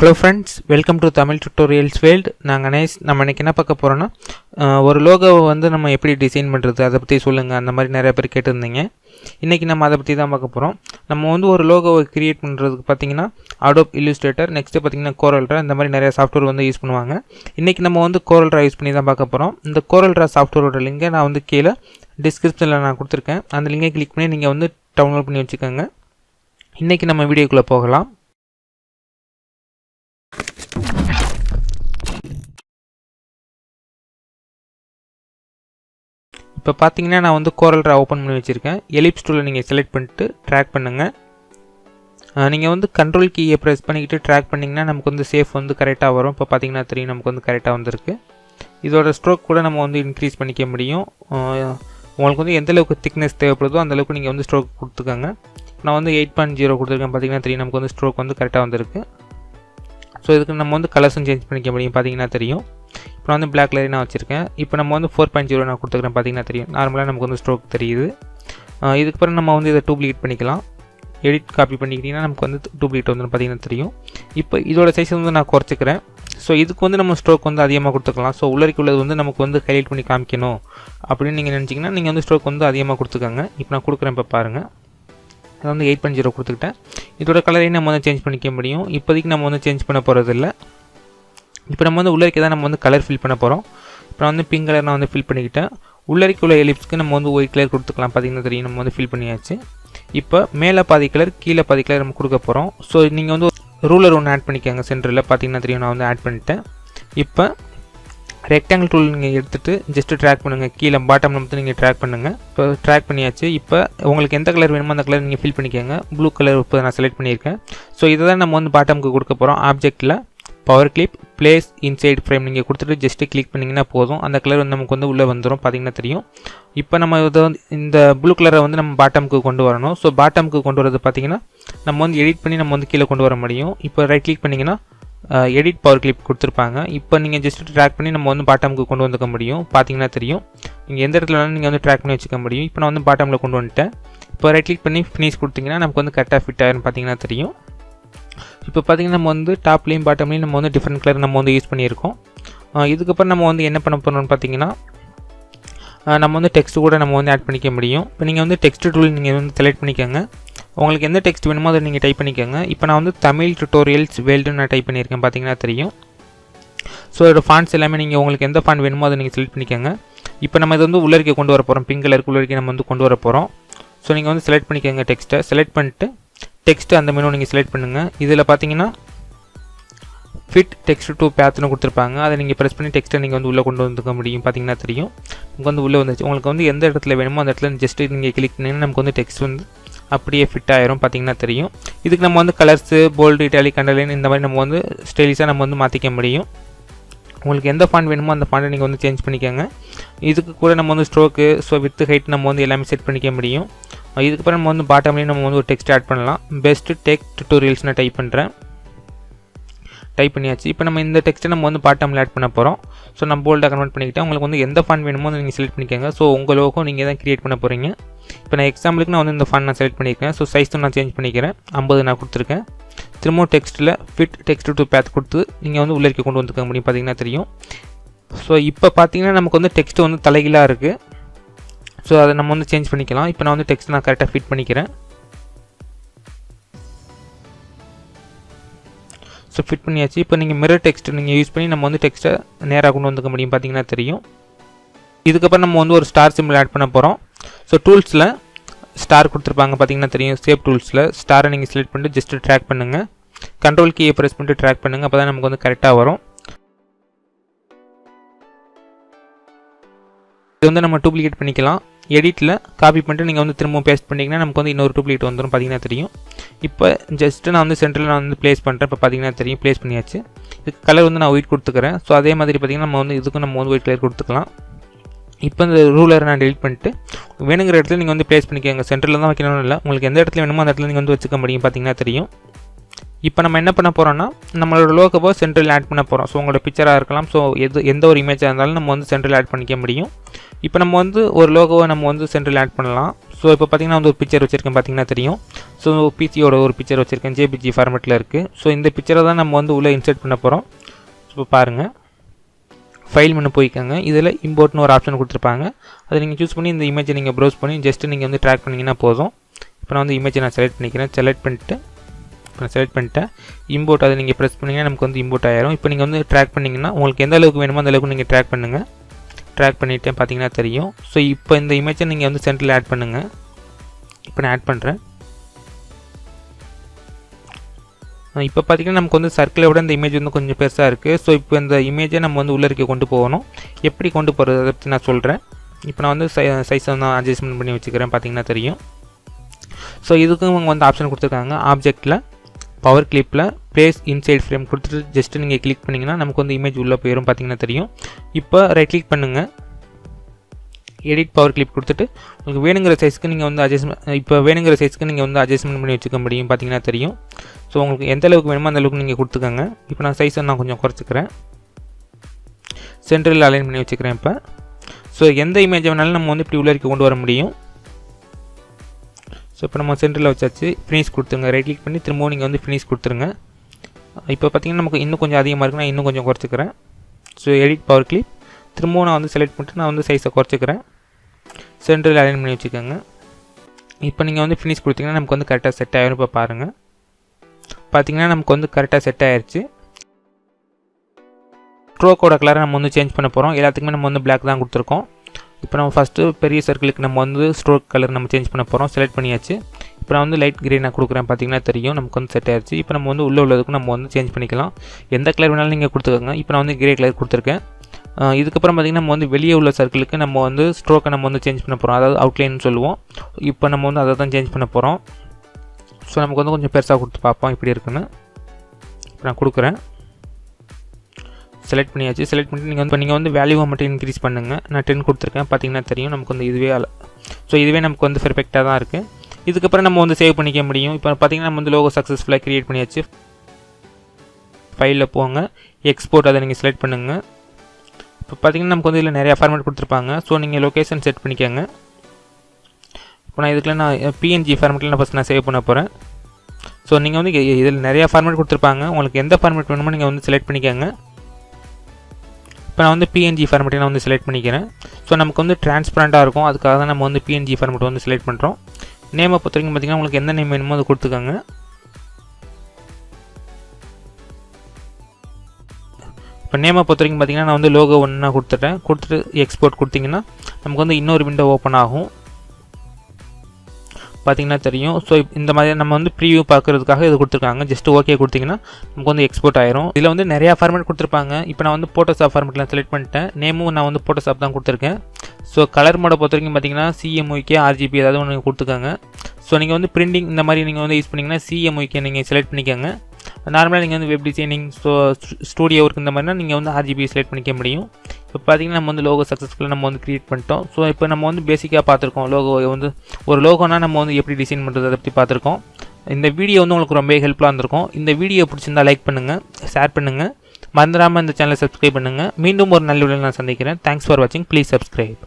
Hello friends welcome to Tamil tutorials world நாங்கள் கணேஷ் நம்ம இன்னைக்கு என்ன பார்க்க போகிறோன்னா ஒரு லோகோவை வந்து நம்ம எப்படி டிசைன் பண்ணுறது அதை பற்றி சொல்லுங்கள் அந்த மாதிரி நிறைய பேர் கேட்டிருந்தீங்க. இன்றைக்கி நம்ம அதை பற்றி தான் பார்க்க போகிறோம் நம்ம வந்து ஒரு லோகோவை கிரியேட் பண்ணுறதுக்கு பார்த்தீங்கன்னா அடோப் இல்லுஸ்ட்ரேட்டர் நெக்ஸ்ட்டு பார்த்தீங்கன்னா கோரல்ரா இந்த மாதிரி நிறைய சாஃப்ட்வேர் வந்து யூஸ் பண்ணுவாங்க. இன்றைக்கி நம்ம வந்து கோரல்ரா யூஸ் பண்ணி தான் பார்க்க போகிறோம் இந்த கோரல்ரா சாஃப்ட்வேரோட லிங்கை நான் வந்து கீழே டிஸ்கிரிப்ஷனில் நான் கொடுத்துருக்கேன். அந்த லிங்கை கிளிக் பண்ணி நீங்கள் வந்து டவுன்லோட் பண்ணி வச்சுக்கோங்க. இன்றைக்கி நம்ம வீடியோக்குள்ளே போகலாம். இப்போ பார்த்தீங்கன்னா நான் வந்து கோரல் ட்ரா ஓப்பன் பண்ணி வச்சுருக்கேன். எலிப்ஸ் டூலை நீங்கள் செலக்ட் பண்ணிட்டு ட்ராக் பண்ணுங்கள் நீங்கள் வந்து கண்ட்ரோல் கீயை ப்ரெஸ் பண்ணிக்கிட்டு ட்ராக் பண்ணிங்கன்னா நமக்கு வந்து சேஃப் வந்து கரெக்டாக வரும். இப்போ பார்த்தீங்கன்னா தெரியும் நமக்கு வந்து கரெக்டாக வந்திருக்கு. இதோட ஸ்ட்ரோக் கூட நம்ம வந்து இன்க்ரீஸ் பண்ணிக்க முடியும். உங்களுக்கு வந்து எந்த அளவுக்கு திக்னஸ் தேவைப்படுதோ அந்தளவுக்கு நீங்கள் வந்து ஸ்ட்ரோக் கொடுத்துக்கோங்க. நான் வந்து எயிட் பாயிண்ட் ஜீரோ கொடுத்துருக்கேன். பார்த்தீங்கன்னா தெரியும் நமக்கு வந்து ஸ்ட்ரோக் வந்து கரெக்டாக வந்திருக்கு. ஸோ இதுக்கு நம்ம வந்து கலர்ஸும் சேஞ்ச் பண்ணிக்க முடியும். பார்த்தீங்கன்னா தெரியும். இப்போ நான் வந்து பிளாக் கலரே நான் வச்சுருக்கேன். இப்போ நம்ம வந்து ஃபோர் பாயிண்ட் ஜீரோ நான் கொடுத்துக்கிறேன் பார்த்தீங்கன்னா தெரியும். நார்மலாக நமக்கு வந்து ஸ்ட்ரோக் தெரியுது. இதுக்கப்புறம் நம்ம வந்து இதை டூப்ளிகேட் பண்ணிக்கலாம். எடிட் காப்பி பண்ணிக்கிட்டிங்கன்னா நமக்கு வந்து டூப்ளிகேட் வந்து பார்த்தீங்கன்னா தெரியும். இப்போ இதோட சைஸ் வந்து நான் குறைச்சிக்கிறேன். ஸோ இதுக்கு வந்து நம்ம ஸ்ட்ரோக் வந்து அதிகமாக கொடுத்துக்கலாம். ஸோ உள்ளரிக்கு உள்ளது வந்து நமக்கு வந்து ஹைலைட் பண்ணி காமிக்கணும். அப்படின்னு நீங்கள் நினச்சிங்கன்னா நீங்கள் வந்து ஸ்ட்ரோக் வந்து அதிகமாக கொடுத்துக்கோங்க. இப்போ நான் கொடுக்குறேன் இப்போ பாருங்கள் அதை வந்து எயிட் பாயிண்ட் ஜீரோ கொடுத்துக்கிட்டேன். இதோட கலரையும் நம்ம வந்து சேஞ்ச் பண்ணிக்க முடியும். இப்போதைக்கு நம்ம வந்து சேஞ்ச் பண்ண போகிறதில்ல இப்போ நம்ம வந்து உள்ளரிக்கை தான் நம்ம வந்து கலர் ஃபில் பண்ண போகிறோம் இப்போ நான் வந்து பிங்க் கலர் நான் வந்து ஃபில் பண்ணிக்கிட்டேன். உள்ளரிக்கு உள்ள எலிப்ஸ்க்கு நம்ம வந்து ஒயிட் கலர் கொடுத்துக்கலாம். பார்த்தீங்கன்னா தெரியும் நம்ம வந்து ஃபில் பண்ணியாச்சு. இப்போ மேலே பாதி கலர் கீழே பாதி கலர் நம்ம கொடுக்க போகிறோம் ஸோ நீங்கள் வந்து ரூலர் ஒன்று ஆட் பண்ணிக்கோங்க. சென்டரில் பார்த்தீங்கன்னா தெரியும் நான் வந்து ஆட் பண்ணிட்டேன். இப்போ ரெக்டாங்கிள் டூல் நீங்கள் எடுத்துகிட்டு ஜஸ்ட்டு ட்ராக் பண்ணுங்கள் கீழே பாட்டமில் மட்டும் நீங்கள் ட்ராக் பண்ணுங்கள் இப்போ ட்ராக் பண்ணியாச்சு. இப்போ உங்களுக்கு எந்த கலர் வேணுமோ அந்த கலர் நீங்கள் ஃபில் பண்ணிக்கோங்க. ப்ளூ கலர் இப்போ நான் செலக்ட் பண்ணியிருக்கேன். ஸோ இதை தான் நம்ம வந்து பாட்டமுக்கு கொடுக்க போகிறோம் ஆப்ஜெக்ட்டில் power clip place inside frame நீங்கள் கொடுத்துட்டு ஜஸ்ட்டு கிளிக் பண்ணிங்கன்னா போதும். அந்த கலர் வந்து நமக்கு வந்து உள்ளே வந்துடும் பார்த்தீங்கன்னா தெரியும். இப்போ நம்ம இதை வந்து இந்த ப்ளூ கலரை வந்து நம்ம பாட்டமுக்கு கொண்டு வரணும். ஸோ பாட்டமுக்கு கொண்டு வரது பார்த்தீங்கன்னா நம்ம வந்து எடிட் பண்ணி நம்ம வந்து கீழே கொண்டு வர முடியும். இப்போ ரைட் கிளிக் பண்ணிங்கன்னா எடிட் பவர் கிளிப் கொடுத்துருப்பாங்க. இப்போ நீங்கள் ஜஸ்ட் ட்ராக் பண்ணி நம்ம வந்து பாட்டமுக்கு கொண்டு வந்துக்க முடியும். பார்த்தீங்கன்னா தெரியும். நீங்கள் எந்த இடத்துல வேணாலும் நீங்கள் வந்து ட்ராக் பண்ணி வச்சுக்க முடியும். இப்போ நான் வந்து பாட்டமில் கொண்டு வந்துட்டேன். இப்போ ரைட் கிளிக் பண்ணி ஃபினிஷ் கொடுத்தீங்கன்னா நமக்கு வந்து கரெக்டாக ஃபிட் ஆயிரும் பார்த்தீங்கன்னா தெரியும். இப்போ பார்த்திங்கன்னா நம்ம வந்து டாப்லேயும் பாட்டம்லேயும் நம்ம வந்து டிஃப்ரெண்ட் கலர் நம்ம வந்து யூஸ் பண்ணியிருக்கோம். இதுக்கப்புறம் நம்ம வந்து என்ன பண்ண போகிறோம்னு பார்த்தீங்கன்னா நம்ம வந்து டெக்ஸ்ட் கூட நம்ம வந்து ஆட் பண்ணிக்க முடியும். இப்போ நீங்கள் வந்து டெக்ஸ்ட் டூல் நீங்கள் வந்து செலக்ட் பண்ணிக்கோங்க. உங்களுக்கு எந்த டெக்ஸ்ட் வேணுமோ அதை நீங்கள் டைப் பண்ணிக்கோங்க. இப்போ நான் வந்து தமிழ் டுட்டோரியல்ஸ் வேல்டுன்னு நான் டைப் பண்ணியிருக்கேன் பார்த்தீங்கன்னா தெரியும். ஸோ இதோட ஃபாண்ட்ஸ் எல்லாமே நீங்கள் உங்களுக்கு எந்த ஃபாண்ட் வேணுமோ அதை நீங்கள் செலக்ட் பண்ணிக்கோங்க. இப்போ நம்ம இது வந்து உள்ளரிக்கை கொண்டு வர போகிறோம் பிங்க் கலருக்கு உள்ளரிக்கை நம்ம வந்து கொண்டு வர போகிறோம் ஸோ நீங்கள் வந்து செலக்ட் பண்ணிக்கோங்க டெக்ஸ்ட்டை செலக்ட் பண்ணிட்டு டெக்ஸ்ட் அந்த மெனு நீங்கள் செலக்ட் பண்ணுங்கள் இதில் பார்த்தீங்கன்னா ஃபிட் டெக்ஸ்ட் டூ பேத்னு கொடுத்துருப்பாங்க. அதை நீங்கள் ப்ரெஸ் பண்ணி டெக்ஸ்ட்டை நீங்கள் வந்து உள்ளே கொண்டு வந்துக்க முடியும். பார்த்தீங்கன்னா தெரியும். உங்களுக்கு வந்து உள்ளே வந்துச்சு உங்களுக்கு வந்து எந்த இடத்துல வேணுமோ அந்த இடத்துல ஜஸ்ட் நீங்கள் கிளிக் பண்ணிங்கன்னா நமக்கு வந்து டெக்ஸ்ட் வந்து அப்படியே ஃபிட் ஆயிரும். பார்த்தீங்கன்னா தெரியும். இதுக்கு நம்ம வந்து கலர்ஸு போல்டு இட்டாலி கண்டலைன் இந்த மாதிரி நம்ம வந்து ஸ்டைலிஷாக நம்ம வந்து மாற்றிக்க முடியும். உங்களுக்கு எந்த ஃபாண்ட் வேணுமோ அந்த ஃபாண்டை நீங்கள் வந்து சேஞ்ச் பண்ணிக்கோங்க. இதுக்கு கூட நம்ம வந்து ஸ்ட்ரோக்கு ஸோ வித்து ஹைட் நம்ம வந்து எல்லாமே செட் பண்ணிக்க முடியும். இதுக்கப்புறம் நம்ம வந்து பாட்டம்லேயும் நம்ம வந்து ஒரு டெக்ஸ்ட் ஆட் பண்ணலாம். பெஸ்ட் டெக் டுட்டோரியல்ஸ் நான் டைப் பண்ணுறேன் டைப் பண்ணியாச்சு. இப்போ நம்ம இந்த டெக்ஸ்ட்டை நம்ம வந்து பாட்டமில் ஆட் பண்ண போகிறோம் ஸோ நான் போல்டாக கன்வெர்ட் பண்ணிக்கிட்டேன். உங்களுக்கு வந்து எந்த ஃபண்ட் வேணுமோ அதை நீங்கள் செலக்ட் பண்ணிக்கோங்க. ஸோ உங்கள் லோகோ நீங்கள் தான் கிரியேட் பண்ண போகிறீங்க இப்போ நான் எக்ஸாம்பிளுக்கு நான் வந்து இந்த ஃபண்ட் நான் செலக்ட் பண்ணியிருக்கேன் ஸோ சைஸும் நான் சேஞ்ச் பண்ணிக்கிறேன். ஐம்பது நான் கொடுத்துருக்கேன். திரும்பவும் டெக்ஸ்ட்டில் ஃபிட் டெக்ஸ்ட் டு பேத் கொடுத்து நீங்கள் வந்து உள்ளே கொண்டு வந்துக்க முடியும். பார்த்தீங்கன்னா தெரியும். ஸோ இப்போ பார்த்தீங்கன்னா நமக்கு வந்து டெக்ஸ்ட் வந்து தலைகீழாக இருக்குது ஸோ அதை நம்ம வந்து சேஞ்ச் பண்ணிக்கலாம். இப்போ நான் வந்து டெக்ஸ்ட் நான் கரெக்டாக ஃபிட் பண்ணிக்கிறேன். ஸோ ஃபிட் பண்ணியாச்சு. இப்போ நீங்கள் மிரர் டெக்ஸ்ட் நீங்கள் யூஸ் பண்ணி நம்ம வந்து டெக்ஸ்ட்டை நேராக கொண்டு வந்துக்க முடியும். பார்த்தீங்கன்னா தெரியும். இதுக்கப்புறம் நம்ம வந்து ஒரு ஸ்டார் சிம்பிள் ஆட் பண்ண போகிறோம் ஸோ டூல்ஸில் ஸ்டார் கொடுத்துருப்பாங்க. பார்த்தீங்கன்னா தெரியும். சேப் டூல்ஸில் ஸ்டாரை நீங்கள் செலக்ட் பண்ணிட்டு ஜஸ்ட்டு ட்ராக் பண்ணுங்கள் கண்ட்ரோல் கீயை ப்ரெஸ் பண்ணிட்டு ட்ராக் பண்ணுங்கள் அப்போ தான் நமக்கு வந்து கரெக்டாக வரும். இது வந்து நம்ம டூப்ளிகேட் பண்ணிக்கலாம். எடிட்டில் காப்பி பண்ணிட்டு நீங்கள் வந்து திரும்ப பேஸ்ட் பண்ணிங்கன்னா நமக்கு வந்து இன்னொரு டூப்ளிகேட் வந்துடும் பார்த்தீங்கன்னா தெரியும். இப்போ ஜஸ்ட்டு நான் வந்து சென்டரில் நான் வந்து ப்ளேஸ் பண்ணுறேன் இப்போ பார்த்தீங்கன்னா தெரியும் ப்ளேஸ் பண்ணியாச்சு. இதுக்கு கலர் வந்து நான் ஒயிட் கொடுத்துக்கிறேன். ஸோ அதே மாதிரி பார்த்தீங்கன்னா நம்ம வந்து இதுக்கும் நம்ம வந்து ஒயிட் கலர் கொடுத்துக்கலாம். இப்போ இந்த ரூலரை நான் டெலிட் பண்ணிட்டு வேணுங்கிற இடத்துல நீங்கள் வந்து ப்ளேஸ் பண்ணிக்கோங்க. சென்டரில் தான் வைக்கணும்னு இல்லை. உங்களுக்கு எந்த இடத்துல வேணுமோ அந்த இடத்துல நீங்கள் வந்து வச்சுக்க முடியும் பார்த்தீங்கன்னா தெரியும். இப்போ நம்ம என்ன பண்ண போகிறோம்னா நம்மளோட லோகோவை சென்ட்ரல் ஆட் பண்ண போகிறோம் ஸோ உங்களோட பிக்சராக இருக்கலாம். ஸோ எது எந்த ஒரு இமேஜாக இருந்தாலும் நம்ம வந்து சென்ட்ரல் ஆட் பண்ணிக்க முடியும். இப்போ நம்ம வந்து ஒரு லோகோவை நம்ம வந்து சென்ட்ரல் ஆட் பண்ணலாம். ஸோ இப்போ பார்த்தீங்கன்னா வந்து ஒரு பிக்சர் வச்சுருக்கேன் பார்த்தீங்கன்னா தெரியும். ஸோ பிசியோட ஒரு பிக்சர் வச்சுருக்கேன். ஜேபிஜி ஃபார்மேட்டில் இருக்குது ஸோ இந்த பிக்சரை தான் நம்ம வந்து உள்ளே இன்சர்ட் பண்ண போகிறோம் இப்போ பாருங்கள் ஃபைல் மெனு போய்க்கோங்க. இதில் இம்போர்ட்னு ஒரு ஆப்ஷன் கொடுத்துருப்பாங்க. அதை நீங்கள் சூஸ் பண்ணி இந்த இமேஜை நீங்கள் ப்ரௌஸ் பண்ணி ஜஸ்ட்டு நீங்கள் வந்து ட்ராக் பண்ணிங்கன்னா போதும். இப்போ நான் வந்து இமேஜை நான் செலக்ட் பண்ணிக்கிறேன். செலக்ட் பண்ணிட்டு இப்போ நான் செலக்ட் பண்ணிட்டேன். இம்போர்ட் அதை நீங்கள் ப்ரெஸ் பண்ணிங்கன்னா நமக்கு வந்து இம்போர்ட் ஆயிரும். இப்போ நீங்கள் வந்து ட்ராக் பண்ணிங்கன்னா உங்களுக்கு எந்த அளவுக்கு வேணுமோ அந்த அளவுக்கு நீங்கள் ட்ராக் பண்ணுங்கள் ட்ராக் பண்ணிவிட்டேன் பார்த்தீங்கன்னா தெரியும். ஸோ இப்போ இந்த இமேஜை நீங்கள் வந்து சென்டரில் ஆட் பண்ணுங்கள் இப்போ நான் ஆட் பண்ணுறேன் இப்போ பார்த்தீங்கன்னா நமக்கு வந்து சர்க்கிளை விட இந்த இமேஜ் வந்து கொஞ்சம் பெருசாக இருக்குது ஸோ இப்போ இந்த இமேஜை நம்ம வந்து உள்ளே கொண்டு போகணும். எப்படி கொண்டு போகிறது அதை பற்றி நான் சொல்கிறேன் இப்போ நான் வந்து சை சைஸை வந்து அட்ஜஸ்ட்மெண்ட் பண்ணி வச்சுக்கிறேன் பார்த்தீங்கன்னா தெரியும். ஸோ இதுக்கும் இவங்க வந்து ஆப்ஷன் கொடுத்துருக்காங்க. ஆப்ஜெக்ட்டில் பவர் கிளிப்பில் ப்ளேஸ் இன்சைட் ஃப்ரேம் கொடுத்துட்டு ஜஸ்ட்டு நீங்கள் கிளிக் பண்ணிங்கன்னா நமக்கு வந்து இமேஜ் உள்ளே போயிடும் பார்த்தீங்கன்னா தெரியும். இப்போ ரைட் கிளிக் பண்ணுங்கள் எடிட் பவர் கிளிப் கொடுத்துட்டு உங்களுக்கு வேணுங்கிற சைஸ்க்கு நீங்கள் வந்து அட்ஜஸ்ட்மெண்ட் இப்போ வேணுங்கிற சைஸ்க்கு நீங்கள் வந்து அட்ஜஸ்ட்மெண்ட் பண்ணி வச்சுக்க முடியும் பார்த்தீங்கன்னா தெரியும். ஸோ உங்களுக்கு எந்த அளவுக்கு வேணுமோ அந்த அளவுக்கு நீங்கள் கொடுத்துக்கோங்க. இப்போ நான் சைஸை நான் கொஞ்சம் குறைச்சிக்கிறேன். சென்ட்ரல் அலைன் பண்ணி வச்சுக்கிறேன் இப்போ. ஸோ எந்த இமேஜ் வேணாலும் நம்ம வந்து இப்படி உள்ளே கொண்டு வர முடியும். ஸோ இப்போ நம்ம சென்டரில் வச்சாச்சு ஃபினிஷ் கொடுத்துருங்க. ரைட் கிளிக் பண்ணி திரும்பவும் நீங்கள் வந்து ஃபினிஷ் கொடுத்துருங்க. இப்போ பார்த்தீங்கன்னா நமக்கு இன்னும் கொஞ்சம் அதிகமாக இருக்குன்னா இன்னும் கொஞ்சம் குறைச்சிக்கிறேன். ஸோ எடிட் பவர் கிளிப் திரும்பவும் நான் வந்து செலக்ட் பண்ணிட்டு நான் வந்து சைஸை குறைச்சிக்கிறேன். சென்டரில் அலைன் பண்ணி வச்சுக்கோங்க. இப்போ நீங்கள் வந்து ஃபினிஷ் கொடுத்தீங்கன்னா நமக்கு வந்து கரெக்டாக செட் ஆகிரும் இப்போ பாருங்கள் பார்த்தீங்கன்னா நமக்கு வந்து கரெக்டாக செட் ஆயிடுச்சு ஸ்ட்ரோக்கோட கலரை நம்ம வந்து சேஞ்ச் பண்ண போகிறோம் எல்லாத்துக்குமே நம்ம வந்து பிளாக் தான் கொடுத்துருக்கோம். இப்போ நம்ம ஃபஸ்ட்டு பெரிய சர்க்கிளுக்கு நம்ம வந்து ஸ்ட்ரோக் கலர் நம்ம சேஞ்ச் பண்ண போகிறோம் செலக்ட் பண்ணியாச்சு. இப்போ நான் வந்து லைட் க்ரீனாக கொடுக்குறேன் பார்த்தீங்கன்னா தெரியும். நமக்கு வந்து செட் ஆயிடுச்சு இப்போ நம்ம வந்து உள்ளே உள்ளதுக்கு நம்ம வந்து சேஞ்ச் பண்ணிக்கலாம். எந்த கலர் வேணாலும் நீங்கள் கொடுத்துக்கோங்க. இப்போ நான் வந்து கிரே கலர் கொடுத்துருக்கேன். இதுக்கப்புறம் பார்த்திங்கன்னா நம்ம வந்து வெளியே உள்ள சர்க்கிளுக்கு நம்ம வந்து ஸ்ட்ரோக்கை நம்ம வந்து சேஞ்ச் பண்ண போகிறோம் அதாவது அவுட்லைன் சொல்லுவோம். இப்போ நம்ம வந்து அதை தான் சேஞ்ச் பண்ண போகிறோம் ஸோ நமக்கு வந்து கொஞ்சம் பெருசாக கொடுத்து பார்ப்போம் இப்படி இருக்குன்னு. இப்போ நான் கொடுக்குறேன். செலக்ட் பண்ணியாச்சு. செலக்ட் பண்ணிட்டு நீங்கள் வந்து நீங்கள் வந்து வேல்யூவை மட்டும் இன்க்ரீஸ் பண்ணுங்கள் நான் டென் கொடுத்துருக்கேன். பார்த்தீங்கன்னா தெரியும். நமக்கு வந்து இதுவே ஸோ இதுவே நமக்கு வந்து பெர்ஃபெக்டாக தான் இருக்குது இதுக்கப்புறம் நம்ம வந்து சேவ் பண்ணிக்க முடியும். இப்போ பார்த்தீங்கன்னா நம்ம வந்து லோகோ சக்ஸஸ்ஃபுல்லாக க்ரியேட் பண்ணியாச்சு. ஃபைலில் போங்க. எக்ஸ்போர்ட் அதை நீங்கள் செலக்ட் பண்ணுங்கள் இப்போ பார்த்தீங்கன்னா நமக்கு வந்து இதில் நிறையா ஃபார்மேட் கொடுத்துருப்பாங்க. ஸோ நீங்கள் லொக்கேஷன் செட் பண்ணிக்கோங்க. இப்போ நான் இதுக்குள்ள நான் பிஎன்ஜி ஃபார்மேட்டில் நான் ஃபஸ்ட் நான் சேவ் பண்ண போகிறேன் ஸோ நீங்கள் வந்து இதில் நிறையா ஃபார்மேட் கொடுத்துருப்பாங்க. உங்களுக்கு எந்த ஃபார்மேட் வேணுமோ நீங்கள் வந்து செலக்ட் பண்ணிக்கோங்க. இப்போ நான் வந்து பிஎன்ஜி ஃபார்மேட்டை நான் வந்து செலக்ட் பண்ணிக்கிறேன். ஸோ நமக்கு வந்து டிரான்ஸ்பரண்ட்டாக இருக்கும். அதுக்காக தான் நம்ம வந்து பிஎன்ஜி ஃபார்மேட் வந்து செலக்ட் பண்ணுறோம் நேமை பொறுத்த வரைக்கும் பார்த்தீங்கன்னா உங்களுக்கு எந்த நேம் வேணுமோ அதை கொடுத்துக்கோங்க. இப்போ நேமை பொறுத்த வரைக்கும் பார்த்தீங்கன்னா நான் வந்து லோகோ ஒன்றா கொடுத்துட்டேன். கொடுத்துட்டு எக்ஸ்போர்ட் கொடுத்தீங்கன்னா நமக்கு வந்து இன்னொரு விண்டோ ஓப்பன் ஆகும். பார்த்தீங்கன்னா தெரியும். ஸோ இந்த மாதிரி நம்ம வந்து ப்ரீவியூ பார்க்குறதுக்காக இது கொடுத்துருக்காங்க. ஜஸ்ட் ஓகே கொடுத்தீங்கன்னா நமக்கு வந்து எக்ஸ்போர்ட் ஆயிரும். இதில் வந்து நிறையா ஃபார்மேட் கொடுத்துருப்பாங்க. இப்போ நான் வந்து ஃபோட்டோஷாப் ஃபார்மேட்டில் செலக்ட் பண்ணிட்டேன். நேமும் நான் வந்து ஃபோட்டோஷாப் தான் கொடுத்துருக்கேன். ஸோ கலர் மோடை பொறுத்த வரைக்கும் பார்த்தீங்கன்னா சிஎம்ஓகே ஆர்ஜிபி ஏதாவது ஒன்று கொடுத்துருக்காங்க ஸோ நீங்கள் வந்து பிரிண்டிங் இந்த மாதிரி நீங்கள் வந்து யூஸ் பண்ணிங்கன்னா சிஎம்ஒய்கே நீங்கள் செலக்ட் பண்ணிக்கோங்க. நார்மலாக நீங்கள் வந்து web designing so studio work இந்த மாதிரினா நீங்கள் வந்து ஆர்ஜிபி செலக்ட் பண்ணிக்க முடியும். இப்போ பார்த்தீங்கன்னா நம்ம வந்து லோகோ சக்ஸஸ்ஃபுல்லாக நம்ம வந்து க்ரியேட் பண்ணிட்டோம். ஸோ இப்போ நம்ம வந்து பேசிக்காக பார்த்துருக்கோம் லோகோ வந்து. ஒரு லோகோனா நம்ம வந்து எப்படி டிசைன் பண்ணுறது அதை பற்றி பார்த்துருக்கோம் இந்த வீடியோ வந்து உங்களுக்கு ரொம்ப ஹெல்ப்ஃபுல்லாக இருந்திருக்கும். இந்த வீடியோ பிடிச்சிருந்தா லைக் பண்ணுங்கள் ஷேர் பண்ணுங்கள் மறந்துடாமல் இந்த சேனலை சப்ஸ்கிரைப் பண்ணுங்கள் மீண்டும் ஒரு நல்ல வீடியோ நான் சந்திக்கிறேன். தேங்க்ஸ் ஃபார் வாட்சிங் ப்ளீஸ் சப்ஸ்கிரைப்